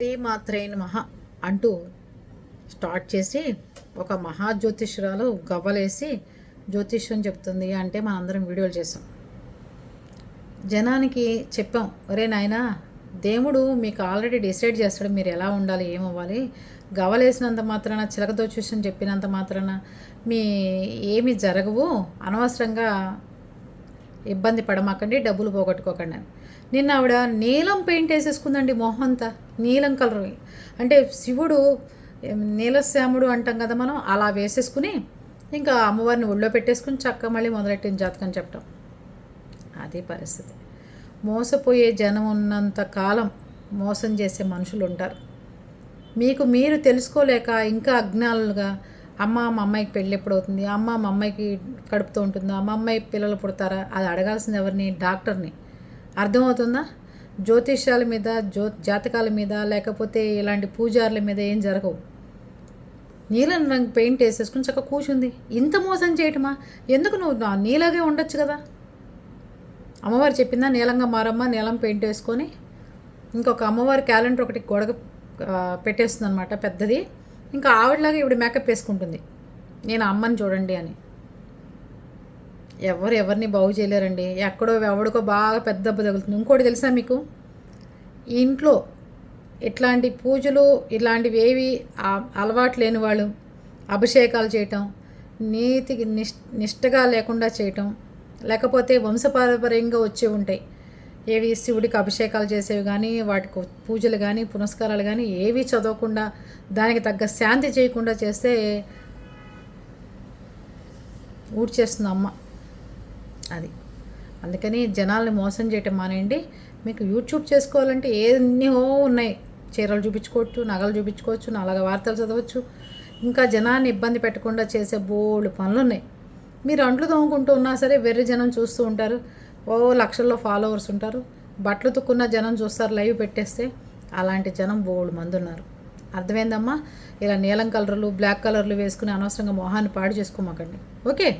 శ్రీమాత్రే మహ అంటూ స్టార్ట్ చేసి ఒక మహా జ్యోతిష్యురాలు గవ్వలేసి జ్యోతిష్యం చెప్తుంది అంటే మనందరం వీడియోలు చేసాం. జనానికి చెప్పాం ఒరే నాయనా దేవుడు మీకు ఆల్రెడీ డిసైడ్ చేస్తాడు మీరు ఎలా ఉండాలి ఏమవ్వాలి గవలేసినంత మాత్రాన చిలకతో చూసిన చెప్పినంత మాత్రాన మీ ఏమి జరగవు. అనవసరంగా ఇబ్బంది పడమాకండి డబ్బులు పోగొట్టుకోకండి అని. నిన్న ఆవిడ నీలం పెయింట్ వేసేసుకుందండి మొహం అంతా నీలం కలర్. అంటే శివుడు నీలశ్యాముడు అంటాం కదా మనం అలా వేసేసుకుని ఇంకా అమ్మవారిని ఒళ్ళో పెట్టేసుకుని చక్క మళ్ళీ మొదలెట్టిన జాతకం చెప్పటం. అదే పరిస్థితి. మోసపోయే జనం ఉన్నంత కాలం మోసం చేసే మనుషులు ఉంటారు. మీకు మీరు తెలుసుకోలేక ఇంకా అజ్ఞానులుగా అమ్మ మా అమ్మాయికి పెళ్ళి ఎప్పుడు అవుతుంది అమ్మ మా అమ్మాయికి కడుపుతూ ఉంటుందా? మా అమ్మాయి పిల్లలు పుడతారా? అది అడగాల్సింది ఎవరిని? డాక్టర్ని. అర్థమవుతుందా? జ్యోతిష్యాల మీద జ్యో జాతకాల మీద లేకపోతే ఇలాంటి పూజారుల మీద ఏం జరగవు. నీలం రంగు పెయింట్ వేసేసుకుని చక్కగా కూర్చుంది. ఇంత మోసం చేయటమా? ఎందుకు నువ్వు నీలాగే ఉండొచ్చు కదా? అమ్మవారు చెప్పిందా నీలంగా మారమ్మ నీలం పెయింట్ వేసుకొని ఇంకొక అమ్మవారి క్యాలెండర్ ఒకటి గొడగ పెట్టేస్తుంది అనమాట పెద్దది. ఇంకా ఆవిడలాగా ఇవిడ మేకప్ వేసుకుంటుంది. నేను అమ్మని చూడండి అని. ఎవరు ఎవరిని బాగు చేయలేరండి. ఎక్కడో ఎవడికో బాగా పెద్ద దెబ్బ తగులుతుంది. ఇంకోటి తెలుసా మీకు? ఇంట్లో ఇట్లాంటి పూజలు ఇలాంటివి ఏవి అలవాటు లేని వాళ్ళు అభిషేకాలు చేయటం నీతికి నిష్ నిష్టగా లేకుండా చేయటం లేకపోతే వంశపారంపర్యంగా వచ్చి ఉంటాయి. ఏవి శివుడికి అభిషేకాలు చేసేవి కానీ వాటికి పూజలు కానీ పునస్కారాలు కానీ ఏవి చదవకుండా దానికి తగ్గ శాంతి చేయకుండా చేస్తే ఊడ్చేస్తుంది అమ్మ. అది. అందుకని జనాల్ని మోసం చేయటం మానేయండి. మీకు యూట్యూబ్ చేసుకోవాలంటే ఎన్నో ఉన్నాయి. చీరలు చూపించుకోవచ్చు నగలు చూపించుకోవచ్చు నలగ వార్తలు చదవచ్చు. ఇంకా జనాన్ని ఇబ్బంది పెట్టకుండా చేసే బోళ్ళు పనులు ఉన్నాయి. మీరు అంట్లు తోముకుంటూ ఉన్నా సరే వెర్రి జనం చూస్తూ ఉంటారు. ఓ లక్షల్లో ఫాలోవర్స్ ఉంటారు. బట్టలు తుక్కున్న జనం చూస్తారు లైవ్ పెట్టేస్తే. అలాంటి జనం బోళ్ళు మంది ఉన్నారు. అర్థమైందమ్మా? ఇలా నీలం కలర్లు బ్లాక్ కలర్లు వేసుకుని అనవసరంగా మొహాన్ని పాడు చేసుకోమాకండి. ఓకే?